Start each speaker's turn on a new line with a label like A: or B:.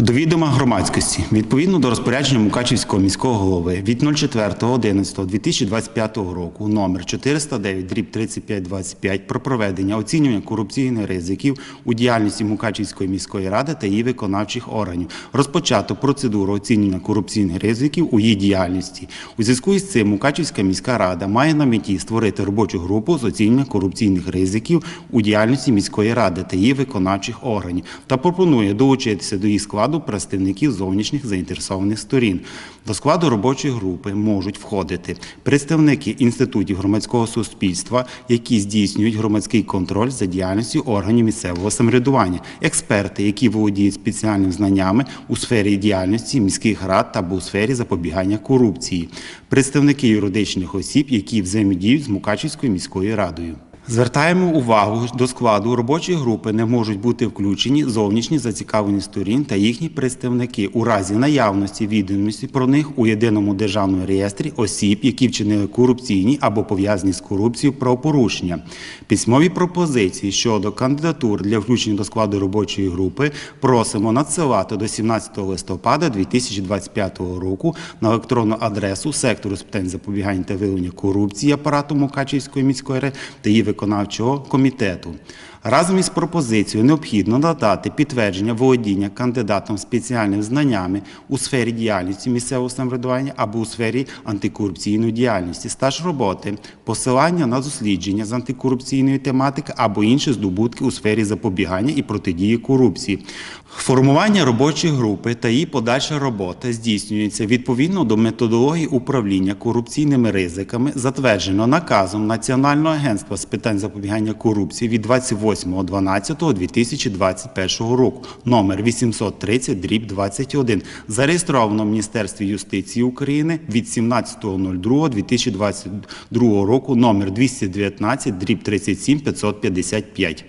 A: До відома громадськості відповідно до розпорядження Мукачівського міського голови від 04.11.2025 року номер 409 дріб 3525 про проведення оцінювання корупційних ризиків у діяльності Мукачівської міської ради та її виконавчих органів розпочато процедуру оцінювання корупційних ризиків у її діяльності. У зв'язку із цим Мукачівська міська рада має на меті створити робочу групу з оцінювання корупційних ризиків у діяльності міської ради та її виконавчих органів та пропонує долучитися до її складу представників зовнішніх заінтересованих сторін. До складу робочої групи можуть входити представники інститутів громадського суспільства, які здійснюють громадський контроль за діяльністю органів місцевого самоврядування, експерти, які володіють спеціальними знаннями у сфері діяльності міських рад та у сфері запобігання корупції, представники юридичних осіб, які взаємодіють з Мукачівською міською радою. Звертаємо увагу до складу робочої групи не можуть бути включені зовнішні зацікавлені сторін та їхні представники у разі наявності відомості про них у єдиному державному реєстрі осіб, які вчинили корупційні або пов'язані з корупцією правопорушення. Письмові пропозиції щодо кандидатур для включення до складу робочої групи просимо надсилати до 17 листопада 2025 року на електронну адресу сектору з питань запобігання та виявлення корупції апарату Мукачівської міської ради та її виконавчого комітету. Разом із пропозицією необхідно надати підтвердження володіння кандидатом спеціальними знаннями у сфері діяльності місцевого самоврядування або у сфері антикорупційної діяльності, стаж роботи, посилання на дослідження з антикорупційної тематики або інші здобутки у сфері запобігання і протидії корупції. Формування робочої групи та її подальша робота здійснюється відповідно до методології управління корупційними ризиками, затверджено наказом Національного агентства з питань запобігання корупції від 28.12.2021 року. Номер 830 дріб 21, зареєстровано в Міністерстві юстиції України від 17.02.2022 року. Номер 219 дріб 37 555.